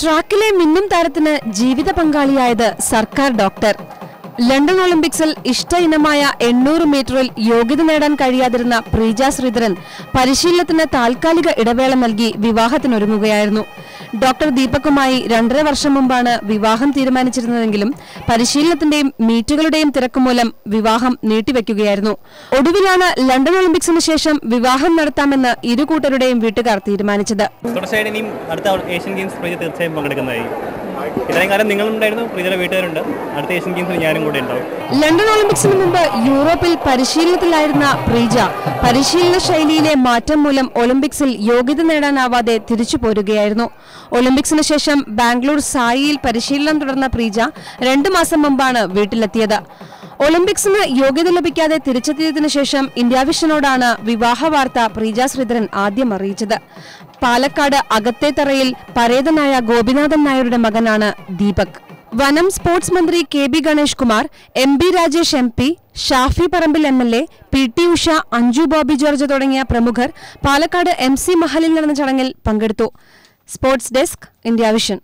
ട്രാക്കിലെ മിന്നും താരത്തിന് ജീവിത പങ്കാളിയായത് സർക്കാർ ഡോക്ടർ ലണ്ടൻ ഒളിമ്പിക്സിൽ ഇഷ്ട ഇനമായ എണ്ണൂറ് മീറ്ററിൽ യോഗ്യത നേടാൻ കഴിയാതിരുന്ന പ്രീജ ശ്രീധരൻ പരിശീലനത്തിന് താൽക്കാലിക ഇടവേള നൽകി വിവാഹത്തിനൊരുങ്ങുകയായിരുന്നു. ഡോക്ടർ ദീപക്കുമായി രണ്ടര വർഷം മുമ്പാണ് വിവാഹം തീരുമാനിച്ചിരുന്നതെങ്കിലും പരിശീലനത്തിന്റെയും മീറ്റുകളുടെയും തിരക്കുമൂലം വിവാഹം നീട്ടിവെക്കുകയായിരുന്നു. ഒടുവിലാണ് ലണ്ടൻ ഒളിമ്പിക്സിന് ശേഷം വിവാഹം നടത്താമെന്ന് ഇരു കൂട്ടരുടെയും വീട്ടുകാർ തീരുമാനിച്ചത്. തീർച്ചയായും ഇത്രയും കാലം നിങ്ങളുണ്ടായിരുന്നു പ്രീതിയുടെ വീട്ടുകാരുണ്ട്. അടുത്ത ഏഷ്യൻ ഗെയിംസിൽ ഞാനും കൂടെ ഉണ്ടാവും. ലണ്ടൻ ഒളിമ്പിക്സിന് മുമ്പ് യൂറോപ്പിൽ പരിശീലനത്തിലായിരുന്ന പ്രീജ. പരിശീലന ശൈലിയിലെ മാറ്റം മൂലം ഒളിമ്പിക്സിൽ യോഗ്യത നേടാനാവാതെ തിരിച്ചു പോരുകയായിരുന്നു. ഒളിമ്പിക്സിന് ശേഷം ബാംഗ്ലൂർ സായിയിൽ പരിശീലനം തുടർന്ന പ്രീജ രണ്ടു മാസം മുമ്പാണ് വീട്ടിലെത്തിയത്. ഒളിമ്പിക്സിന് യോഗ്യത ലഭിക്കാതെ തിരിച്ചെത്തിയതിനു ശേഷം ഇന്ത്യാവിഷനോടാണ് വിവാഹ വാർത്ത പ്രീജ ശ്രീധരൻ ആദ്യം അറിയിച്ചത്. പാലക്കാട് അകത്തേത്തറയിൽ പരേതനായ ഗോപിനാഥൻ നായരുടെ മകനാണ് ദീപക്. വനം സ്പോർട്സ് മന്ത്രി K B Ganesh Kumar M B Rajesh M P Shafi Parambil M L A P T Usha Anju Bobby George തുടങ്ങിയ പ്രമുഖർ പാലക്കാട് എം സി മഹലിൽ നടന്ന ചടങ്ങിൽ പങ്കെടുത്തു. Sports desk India vision.